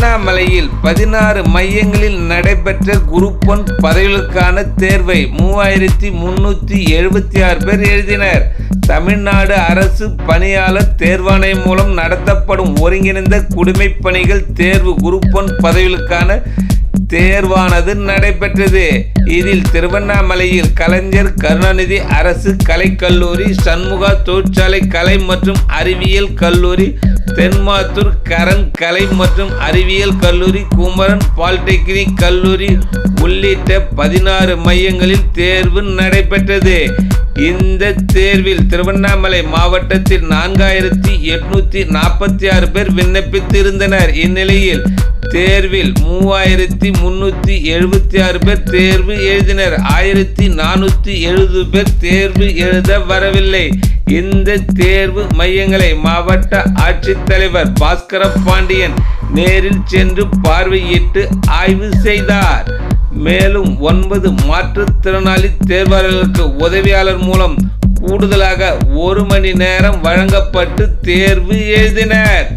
திருவண்ணாமலையில் பதினாறு மையங்களில் நடைபெற்ற குரூப் ஒன் பதவிகளுக்கான தேர்வை மூவாயிரத்தி முன்னூற்றி எழுபத்தி ஆறு பேர் எழுதினர். தமிழ்நாடு அரசு பணியாளர் தேர்வாணையம் மூலம் நடத்தப்படும் ஒருங்கிணைந்த குடிமை பணிகள் தேர்வு குரூப் ஒன் பதவிகளுக்கான தேர்வானது நடைபெற்றது. இதில் திருவண்ணாமலையில் கலைஞர் கருணாநிதி அரசு கலைக்கல்லூரி சண்முகா தொழிற்சாலை கலை மற்றும் அறிவியல் கல்லூரி தென்மாத்தூர் கரண் கலை மற்றும் அறிவியல் கல்லூரி குமரன் பாலிடெக்னிக் கல்லூரி உள்ளிட்ட பதினாறு மையங்களில் தேர்வு நடைபெற்றது. இந்த தேர்வில் திருவண்ணாமலை மாவட்டத்தில் நான்காயிரத்தி எட்நூத்தி நாற்பத்தி ஆறு பேர் விண்ணப்பித்திருந்தனர். இந்நிலையில் தேர்வில் மூவாயிரத்தி முன்னூற்றி எழுபத்தி ஆறு பேர் தேர்வு எழுதினர். ஆயிரத்தி நானூற்றி எழுபது பேர் தேர்வு எழுத வரவில்லை. இந்த தேர்வு மையங்களை மாவட்ட ஆட்சித்தலைவர் பாஸ்கர பாண்டியன் நேரில் சென்று பார்வையிட்டு ஆய்வு செய்தார். மேலும் ஒன்பது மாற்றுத்திறனாளி தேர்வாளர்களுக்கு உதவியாளர் மூலம் கூடுதலாக ஒரு மணி நேரம் வழங்கப்பட்டு தேர்வு எழுதினர்.